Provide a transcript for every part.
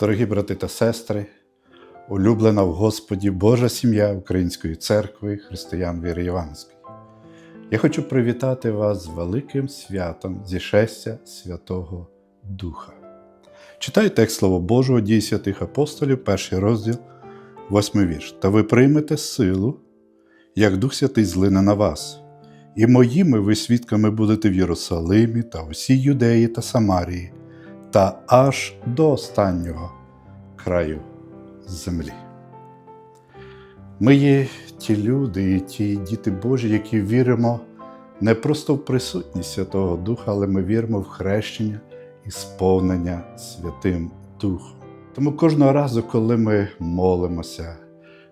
Дорогі брати та сестри, улюблена в Господі Божа сім'я Української церкви християн віри Євангельської. Я хочу привітати вас з великим святом зішестя Святого Духа. Читаю текст Слова Божого дії святих апостолів, перший розділ, восьмий вірш. Та ви приймете силу, як Дух Святий злине на вас, і моїми ви свідками будете в Єрусалимі та усій Юдеї та Самарії, та аж до останнього краю землі. Ми є ті люди і ті діти Божі, які віримо не просто в присутність Святого Духа, але ми віримо в хрещення і сповнення Святим Духом. Тому кожного разу, коли ми молимося,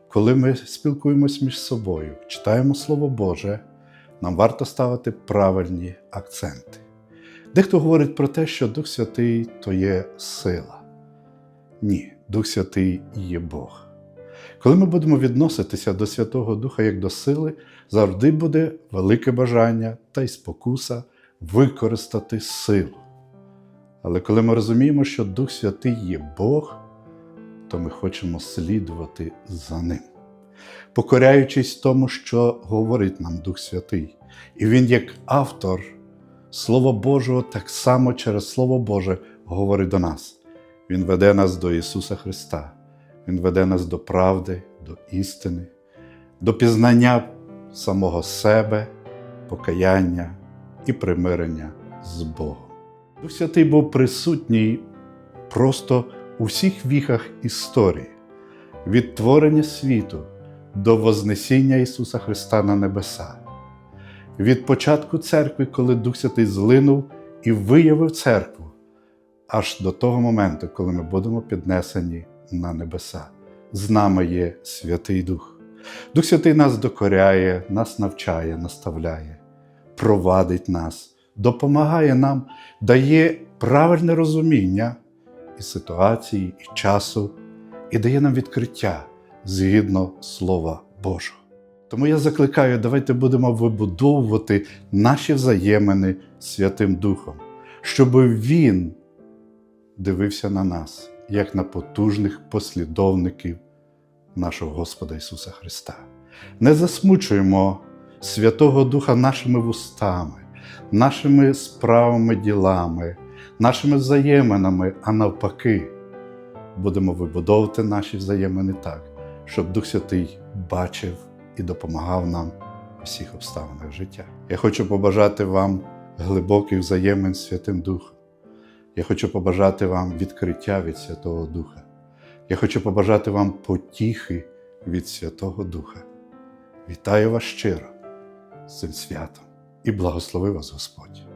коли ми спілкуємось між собою, читаємо Слово Боже, нам варто ставити правильні акценти. Дехто говорить про те, що Дух Святий то є сила. Ні, Дух Святий є Бог. Коли ми будемо відноситися до Святого Духа як до сили, завжди буде велике бажання та й спокуса використати силу. Але коли ми розуміємо, що Дух Святий є Бог, то ми хочемо слідувати за Ним, покоряючись тому, що говорить нам Дух Святий. І Він, як автор Слова Божого, так само через Слово Боже говорить до нас. Він веде нас до Ісуса Христа, Він веде нас до правди, до істини, до пізнання самого себе, покаяння і примирення з Богом. Дух Святий був присутній просто у всіх віхах історії, від творення світу до Вознесіння Ісуса Христа на небеса, від початку церкви, коли Дух Святий злинув і виявив церкву, аж до того моменту, коли ми будемо піднесені на небеса. З нами є Святий Дух. Дух Святий нас докоряє, нас навчає, наставляє, провадить нас, допомагає нам, дає правильне розуміння і ситуації, і часу, і дає нам відкриття згідно Слова Божого. Тому я закликаю, давайте будемо вибудовувати наші взаємини Святим Духом, щоб Він дивився на нас, як на потужних послідовників нашого Господа Ісуса Христа. Не засмучуємо Святого Духа нашими вустами, нашими справами, ділами, нашими взаєминами, а навпаки, будемо вибудовувати наші взаємини так, щоб Дух Святий бачив і допомагав нам у всіх обставинах життя. Я хочу побажати вам глибоких взаємин Святим Духом. Я хочу побажати вам відкриття від Святого Духа. Я хочу побажати вам потіхи від Святого Духа. Вітаю вас щиро з цим святом і благослови вас Господь.